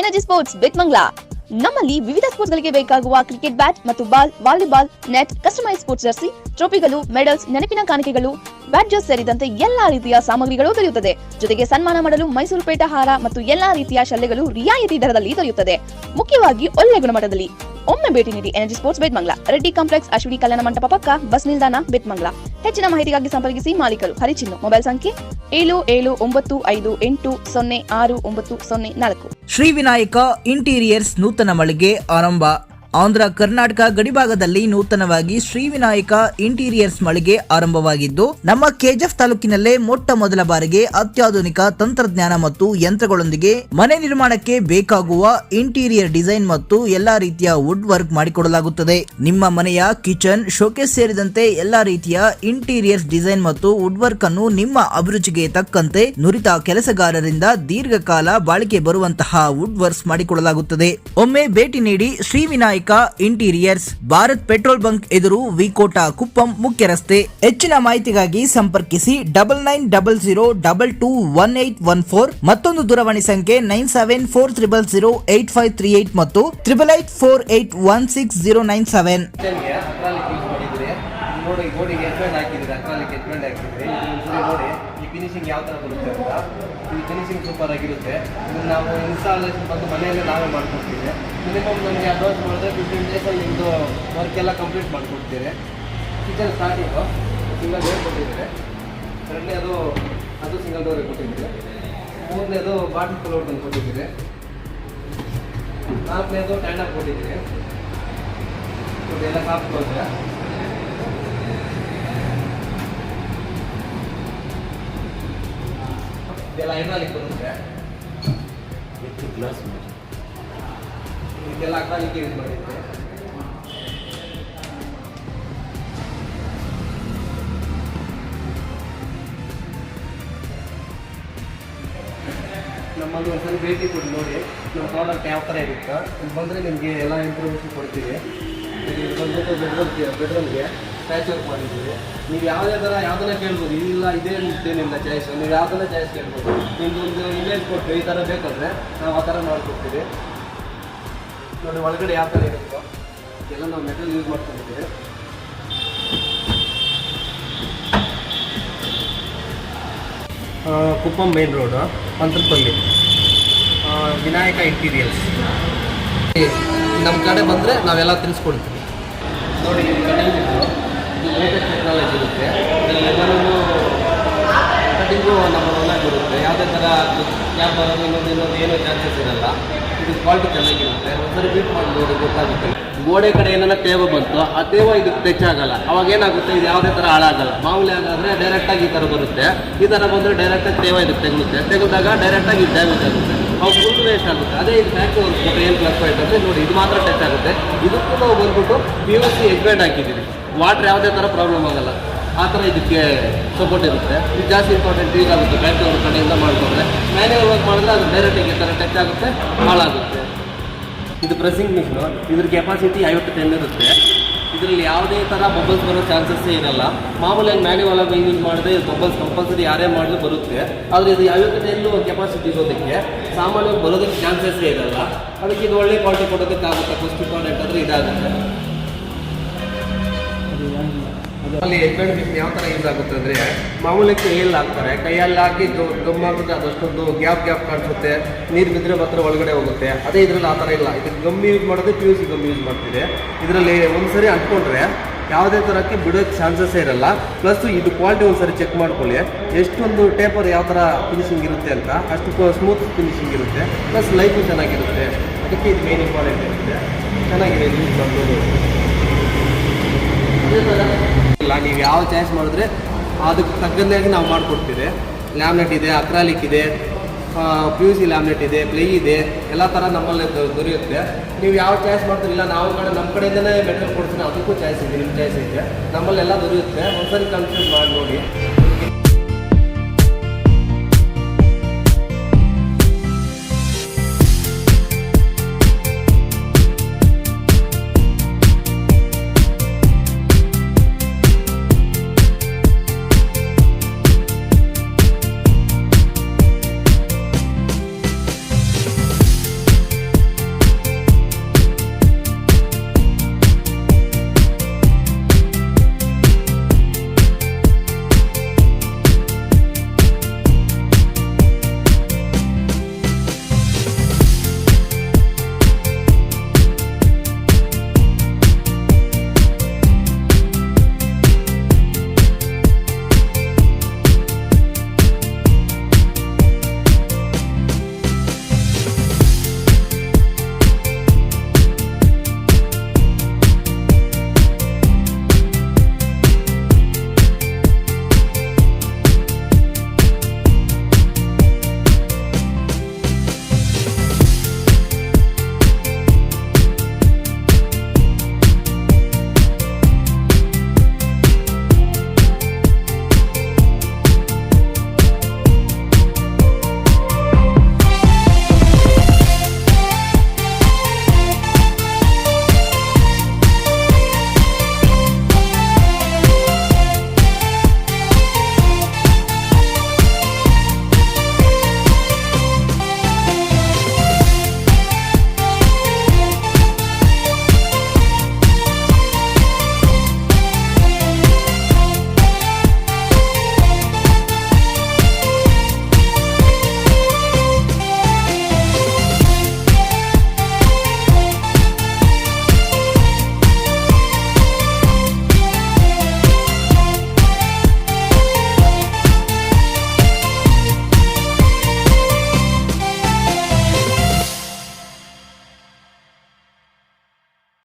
Energy sports ಬಿಟ್ಮಂಗ್ಲಾ ನಮ್ಮಲ್ಲಿ ವಿವಿಧ sports ಗಳಿಗೆ ಬೇಕಾಗುವ ಕ್ರಿಕೆಟ್ ಬ್ಯಾಟ್ ಮತ್ತು ball, volleyball, net customise sports jersey, ಟ್ರೋಫಿಗಳು, medals, ನೆನಪಿನ ಕಾಣಿಕೆಗಳು ಬ್ಯಾಡ್ಜಸ್ ಸೇರಿದಂತೆ ಎಲ್ಲಾ ರೀತಿಯ ಸಾಮಗ್ರಿಗಳು ದೊರೆಯುತ್ತದೆ. ಜೊತೆಗೆ ಸನ್ಮಾನ ಮಾಡಲು ಮೈಸೂರು ಪೇಟ ಹಾರ ಮತ್ತು ಎಲ್ಲಾ ರೀತಿಯ ಶಲ್ಯಗಳು ರಿಯಾಯಿತಿ ದರದಲ್ಲಿ ದೊರೆಯುತ್ತದೆ. ಮುಖ್ಯವಾಗಿ ಒಳ್ಳೆ ಗುಣಮಟ್ಟದಲ್ಲಿ. ಒಮ್ಮೆ ಭೇಟಿ ನೀಡಿ energy sports Betamangala Reddy complex Ashwini ಕಲ್ಯಾಣ ಮಂಟಪ ಪಕ್ಕ ಬಸ್ ನಿಲ್ದಾಣ ಬೆಟ್ಮಂಗ್ಲಾ ಹೆಚ್ಚಿನ ಮಾಹಿತಿಗಾಗಿ ಸಂಪರ್ಕಿಸಿ ಮಾಲೀಕರು. ಹರಿಚಿನ್ನು. ಮೊಬೈಲ್ ಸಂಖ್ಯೆ ಏಳು ಏಳು ಒಂಬತ್ತು ಐದು ಎಂಟು ಸೊನ್ನೆ ಆರು ಒಂಬತ್ತು ಸೊನ್ನೆ ನಾಲ್ಕು. ಶ್ರೀ ವಿನಾಯಕ ಇಂಟೀರಿಯರ್ಸ್ ನೂತನ ಮಳಿಗೆ ಆರಂಭ. ಆಂಧ್ರ ಕರ್ನಾಟಕ ಗಡಿಭಾಗದಲ್ಲಿ ನೂತನವಾಗಿ ಶ್ರೀ ವಿನಾಯಕ ಇಂಟೀರಿಯರ್ಸ್ ಮಳಿಗೆ ಆರಂಭವಾಗಿದ್ದು, ನಮ್ಮ ಕೆಜೆಫ್ ತಾಲೂಕಿನಲ್ಲೇ ಮೊಟ್ಟ ಮೊದಲ ಬಾರಿಗೆ ಅತ್ಯಾಧುನಿಕ ತಂತ್ರಜ್ಞಾನ ಮತ್ತು ಯಂತ್ರಗಳೊಂದಿಗೆ ಮನೆ ನಿರ್ಮಾಣಕ್ಕೆ ಬೇಕಾಗುವ ಇಂಟೀರಿಯರ್ ಡಿಸೈನ್ ಮತ್ತು ಎಲ್ಲಾ ರೀತಿಯ ವುಡ್ ವರ್ಕ್ ಮಾಡಿಕೊಡಲಾಗುತ್ತದೆ. ನಿಮ್ಮ ಮನೆಯ ಕಿಚನ್, ಶೋಕೇಸ್ ಸೇರಿದಂತೆ ಎಲ್ಲಾ ರೀತಿಯ ಇಂಟೀರಿಯರ್ಸ್ ಡಿಸೈನ್ ಮತ್ತು ವುಡ್ ವರ್ಕ್ ಅನ್ನು ನಿಮ್ಮ ಅಭಿರುಚಿಗೆ ತಕ್ಕಂತೆ ನುರಿತ ಕೆಲಸಗಾರರಿಂದ ದೀರ್ಘಕಾಲ ಬಾಳಿಕೆ ಬರುವಂತಹ ವುಡ್ ವರ್ಕ್ಸ್ ಮಾಡಿಕೊಡಲಾಗುತ್ತದೆ. ಒಮ್ಮೆ ಭೇಟಿ ನೀಡಿ Shri Vinayaka interiors, Bharat petrol bunk ಎದುರು ವಿಕೋಟಾ ಕುಪ್ಪಂ ಮುಖ್ಯ ರಸ್ತೆ ಹೆಚ್ಚಿನ ಮಾಹಿತಿಗಾಗಿ ಸಂಪರ್ಕಿಸಿ double nine double zero double two one eight one four ಮತ್ತೊಂದು ದೂರವಾಣಿ ಸಂಖ್ಯೆ nine seven four triple zero eight five three eight ಮತ್ತು triple eight four eight one six zero nine seven. Super ಆಗಿರುತ್ತೆ. ನಾವು ಇನ್ಸ್ಟಾಲೇಷನ್ ಬಂದು ಮನೆಯಲ್ಲೇ ನಾವೇ ಮಾಡ್ಕೊಡ್ತೀವಿ. ಮಿನಿಮಮ್ ನಮಗೆ ಅಡ್ವಾನ್ಸ್ ಮಾಡಿದ್ರೆ ಫಿಫ್ಟೀನ್ ಡೇಸಲ್ಲಿ ನಿಮ್ಮದು ವರ್ಕ್ ಎಲ್ಲ ಕಂಪ್ಲೀಟ್ ಮಾಡಿಕೊಡ್ತೀರಿ. ಕಿಚನ್ ಸ್ಟಾರ್ಟಿಂಗು ಸಿಂಗಲ್ ಡೋರ್ ಕೊಟ್ಟಿದ್ದೀರಿ. ಎರಡನೇದು ಅದು ಸಿಂಗಲ್ ಡೋರ್ ಕೊಟ್ಟಿದ್ದೀರಿ. ಮೂರನೇದು ಬಾಟಲ್ ಫ್ಲೋರ್ ಅಂತ ಕೊಟ್ಟಿದ್ದೀರಿ. ನಾಲ್ಕನೇದು ಟ್ಯಾಂಡ್ ಅಪ್ ಕೊಟ್ಟಿದ್ದೀರಿ. ಇದೆಲ್ಲ ಇದೆಲ್ಲ ಹೈಡ್ರಾಲಿಕ್ ಬರುತ್ತೆ ಇದೆಲ್ಲ ಅಕ್ರಾಲಿಕ್ ಯೂಸ್ ಮಾಡಿದ್ದೆ. ನಮ್ಮಲ್ಲಿ ಒಂದ್ಸಲ ಭೇಟಿ ಕೊಡಿ ನೋಡಿ. ನಮ್ಮ ಪ್ರಾಡಕ್ಟ್ ಯಾವ ಥರ ಇರುತ್ತೆ. ಬಂದರೆ ನಿಮಗೆ ಎಲ್ಲ ಇನ್ಫಾರ್ಮೇಷನ್ ಕೊಡ್ತೀವಿ. ಬೆಡ್ರೂಮ್ಗೆ ಬೆಡ್ರೂಮ್ಗೆ ಪ್ಯಾಚ್ ವರ್ಕ್ ಮಾಡಿದ್ದೀವಿ ನೀವು ಯಾವುದೇ ಥರ ಯಾವುದನ್ನ ಕೇಳ್ಬೋದು. ಇಲ್ಲ ಇದೇ ಇದೇನಿಲ್ಲ ಚಾಯ್ಸ್ ನೀವು ಯಾವುದನ್ನ ಚಾಯ್ಸ್ ಕೇಳ್ಬೋದು. ನಿಮ್ದು ಒಂದು ಇಮೇಜ್ ಕೊಟ್ಟು ಈ ಥರ ಬೇಕಂದರೆ ನಾವು ಆ ಥರ ಮಾಡಿಕೊಡ್ತೀವಿ. ನೋಡಿ ಒಳಗಡೆ ಯಾವ ಥರ ಇರುತ್ತೋ ಎಲ್ಲ ನಾವು ಮೆಟಲ್ ಯೂಸ್ ಮಾಡ್ಕೊಂಡಿದ್ದೀವಿ. Kuppam main road Panthrapalli Vinayaka interiors ನಮ್ಮ ಕಡೆ ಬಂದರೆ ನಾವೆಲ್ಲ ತಿಳಿಸ್ಕೊಡ್ತೀವಿ ನೋಡಿ ಲೇಟೆಸ್ಟ್ ಟೆಕ್ನಾಲಜಿ ಇರುತ್ತೆ. ಎಲ್ಲರೂ ಕಟಿಂಗು ನಮ್ಮ ಬರುತ್ತೆ ಯಾವುದೇ ಥರ ಕ್ಯಾಬ್ ಬರೋದು ಇನ್ನೊಂದು ಇನ್ನೊಂದು ಏನೂ ಚಾನ್ಸಸ್ ಇರಲ್ಲ. ಇದು ಕ್ವಾಲಿಟಿ ಚೆನ್ನಾಗಿರುತ್ತೆ. ಒಂದ್ಸರಿ ಬೀಟ್ ಮಾಡಿ ಗೊತ್ತಾಗುತ್ತೆ. ಗೋಡೆ ಕಡೆ ಏನಾರ ತೇವ ಬಂತು, ಆ ತೇವ ಇದು ಟಚ್ ಆಗಲ್ಲ. ಅವಾಗ ಏನಾಗುತ್ತೆ? ಇದು ಯಾವುದೇ ಥರ ಹಾಳಾಗಲ್ಲ. ಮಾಮೂಲಿ ಹಾಗಾದರೆ ಡೈರೆಕ್ಟಾಗಿ ಈ ಥರ ಬರುತ್ತೆ. ಈ ಥರ ಬಂದರೆ ಡೈರೆಕ್ಟಾಗಿ ತೇವ ಇದು ತೆಗುತ್ತೆ ತೆಗೆದಾಗ ಡೈರೆಕ್ಟಾಗಿ ಇದು ಡ್ಯಾಮೇಜ್ ಆಗುತ್ತೆ. ಅವಾಗ ಫುಲ್ ವೇಸ್ಟ್ ಆಗುತ್ತೆ. ಅದೇ ಇದು ಬ್ಯಾಕ್ ಒಂದು ಏನು ಪ್ಲಸ್ ಪಾಯಿಂಟ್ ಅಂದರೆ ನೋಡಿ, ಇದು ಮಾತ್ರ ಟಚ್ ಆಗುತ್ತೆ. ಇದಕ್ಕೂ ನಾವು ಬಂದ್ಬಿಟ್ಟು ಪಿ ಯು ಸಿ ಎಕ್ಸ್ಪೆಂಡ್ ಹಾಕಿದ್ದೀವಿ. ವಾಟ್ರ್ ಯಾವುದೇ ಥರ ಪ್ರಾಬ್ಲಮ್ ಆಗಲ್ಲ. ಆ ಥರ ಇದಕ್ಕೆ ಸಪೋರ್ಟ್ ಇರುತ್ತೆ. ಇದು ಜಾಸ್ತಿ ಇಂಪಾರ್ಟೆಂಟ್ ಈಗ ಆಗುತ್ತೆ. ಬ್ಯಾಂಕ್ ಅವ್ರ ಕಡೆಯಿಂದ ಮಾಡಿಕೊಂಡ್ರೆ. ಮ್ಯಾನ್ಯಲ್ ವರ್ಕ್ ಮಾಡಿದ್ರೆ ಅದು ಡೈರೆಕ್ಟಿಗೆ ಥರ ಟಚ್ ಆಗುತ್ತೆ, ಹಾಳಾಗುತ್ತೆ. ಇದು ಪ್ರೆಸ್ಸಿಂಗ್ ಮಿಷಿನು ಇದ್ರ ಕೆಪಾಸಿಟಿ ಐವತ್ತು ಟೆನ್ ಇರುತ್ತೆ. ಇದರಲ್ಲಿ ಯಾವುದೇ ಥರ ಬಬಲ್ಸ್ ಬರೋ ಚಾನ್ಸಸ್ಸೇ ಇರಲ್ಲ. ಮಾಮೂಲಾಗಿ ಮ್ಯಾನ್ಯುವಲ್ ಆಗಿ ಯೂಸ್ ಮಾಡಿದ್ರೆ ಇದು ಬಬಲ್ಸ್ ಕಂಪಲ್ಸರಿ ಯಾರೇ ಮಾಡಲು ಬರುತ್ತೆ. ಆದರೆ ಇದು ಐವತ್ತು ಟೆನ್ ಕೆಪಾಸಿಟಿ ಇರೋದಕ್ಕೆ ಸಾಮಾನ್ಯವಾಗಿ ಬರೋದಕ್ಕೆ ಚಾನ್ಸಸ್ಸೇ ಇರಲ್ಲ. ಅದಕ್ಕೆ ಇದು ಒಳ್ಳೆ ಕ್ವಾಲಿಟಿ ಕೊಡೋದಕ್ಕಾಗುತ್ತೆ. ಫಸ್ಟ್ ಇಂಪಾರ್ಟೆಂಟ್ ಅಂದರೆ ಇದಾಗುತ್ತೆ. ಅಲ್ಲಿ ಮಿಷಿನ್ ಯಾವ ಥರ ಯೂಸ್ ಆಗುತ್ತೆ ಅಂದರೆ ಮಾಮೂಲಿ ಕೈಯಲ್ಲಿ ಹಾಕ್ತಾರೆ. ಕೈಯಲ್ಲಿ ಹಾಕಿ ಗಮ್ ಆಗುತ್ತೆ ಅದಷ್ಟೊಂದು ಗ್ಯಾಪ್ ಗ್ಯಾಪ್ ಕಾಣಿಸುತ್ತೆ. ನೀರು ಬಿದ್ದರೆ ಮಾತ್ರ ಒಳಗಡೆ ಹೋಗುತ್ತೆ. ಅದೇ ಇದರಲ್ಲಿ ಆ ಥರ ಇಲ್ಲ. ಇದಕ್ಕೆ ಗಮ್ ಯೂಸ್ ಮಾಡೋದು P U C gum use ಮಾಡ್ತಿದೆ ಇದರಲ್ಲಿ ಒಂದ್ಸರಿ ಅಂದ್ಕೊಂಡ್ರೆ ಯಾವುದೇ ಥರಕ್ಕೆ ಬಿಡೋಕ್ಕೆ ಚಾನ್ಸಸ್ಸೇ ಇರಲ್ಲ. ಪ್ಲಸ್ ಇದು ಕ್ವಾಲಿಟಿ ಒಂದ್ಸರಿ ಚೆಕ್ ಮಾಡ್ಕೊಳ್ಳಿ. ಎಷ್ಟೊಂದು ಟೇಪರ್ ಯಾವ ಥರ ಫಿನಿಶಿಂಗ್ ಇರುತ್ತೆ ಅಂತ. ಅಷ್ಟು ಸ್ಮೂತ್ ಫಿನಿಶಿಂಗ್ ಇರುತ್ತೆ. ಪ್ಲಸ್ ಲೈಫು ಚೆನ್ನಾಗಿರುತ್ತೆ. ಅದಕ್ಕೆ ಇದು ಮೇನ್ ಇಂಪಾರ್ಟೆಂಟ್ ಇರುತ್ತೆ. ಚೆನ್ನಾಗಿದೆ ಯೂಸ್ ಮಾಡ್ಬೋದು ಇಲ್ಲ, ನೀವು ಯಾವ ಚಾಯ್ಸ್ ಮಾಡಿದ್ರೆ ಅದಕ್ಕೆ ತಕ್ಕಂತಾಗಿ ನಾವು ಮಾಡಿಕೊಡ್ತೀವಿ. ಲ್ಯಾಮ್ನೆಟ್ ಇದೆ ಅಕ್ರಾಲಿಕ್ ಇದೆ ಪಿ ಯು ಸಿ ಲ್ಯಾಮ್ನೆಟ್ ಇದೆ ಪ್ಲೇ ಇದೆ, ಎಲ್ಲ ಥರ ನಮ್ಮಲ್ಲಿ ದೊರೆಯುತ್ತೆ. ನೀವು ಯಾವ ಚಾಯ್ಸ್ ಮಾಡ್ತೀರಿ, ಇಲ್ಲ ನಾವು ಕಡೆ ನಮ್ಮ ಕಡೆಯಿಂದನೇ ಮೆಟೀರಿಯಲ್ ಕೊಡ್ತೀನಿ ಅದಕ್ಕೂ ಚಾಯ್ಸ್ ಇದೆ ನಿಮ್ಮ ಚಾಯ್ಸ್ ಇದೆ. ನಮ್ಮಲ್ಲೆಲ್ಲ ದೊರೆಯುತ್ತೆ. ಒಂದ್ಸರಿ ಕನ್ಫ್ಯೂಸ್ ಮಾಡಿ ನೋಡಿ.